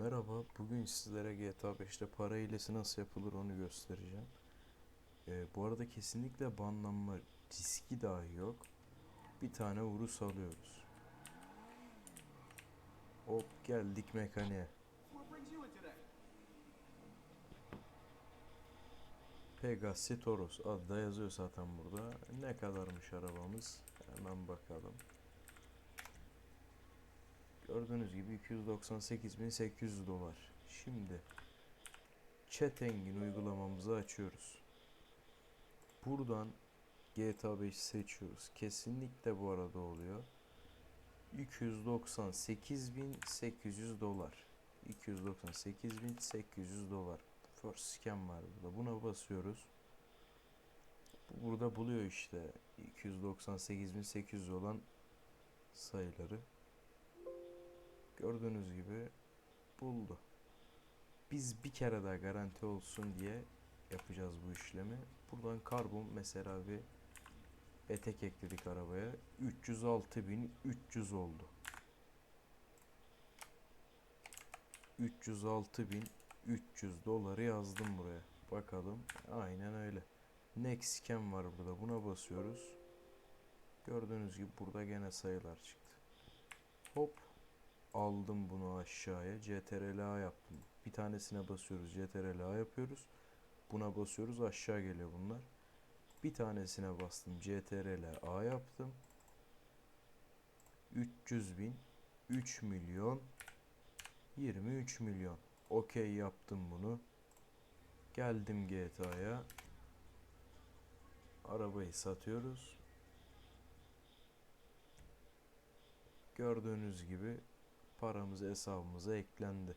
Merhaba, bugün sizlere GTA 5'te para hilesi nasıl yapılır onu göstereceğim. Ee, bu arada kesinlikle banlanma riski dahi yok. Bir tane Urus alıyoruz. Hop geldik mekaniğe. Pegasi Toros adı da yazıyor zaten burada. Ne kadarmış arabamız? Hemen bakalım. Gördüğünüz gibi 298.800 dolar. Şimdi Chat Engine uygulamamızı açıyoruz. Buradan GTA 5 seçiyoruz. Kesinlikle bu arada oluyor. 298.800 dolar. 298.800 dolar. First scan var burada. Buna basıyoruz. Bu Burada buluyor işte 298.800 olan sayıları. Gördüğünüz gibi buldu. Biz bir kere daha garanti olsun diye yapacağız bu işlemi. Buradan karbon mesela bir etek ekledik arabaya. 306.300 oldu. 306.300 doları yazdım buraya. Bakalım. Aynen öyle. Next scan var burada. Buna basıyoruz. Gördüğünüz gibi burada gene sayılar çıktı. Hop. Aldım bunu aşağıya. CTRL A yaptım. Bir tanesine basıyoruz. CTRL A yapıyoruz. Buna basıyoruz. Aşağı geliyor bunlar. Bir tanesine bastım. CTRL A yaptım. 300 bin. 3 milyon. 23 milyon. Okey yaptım bunu. Geldim GTA'ya. Arabayı satıyoruz. Gördüğünüz gibi paramız hesabımıza eklendi.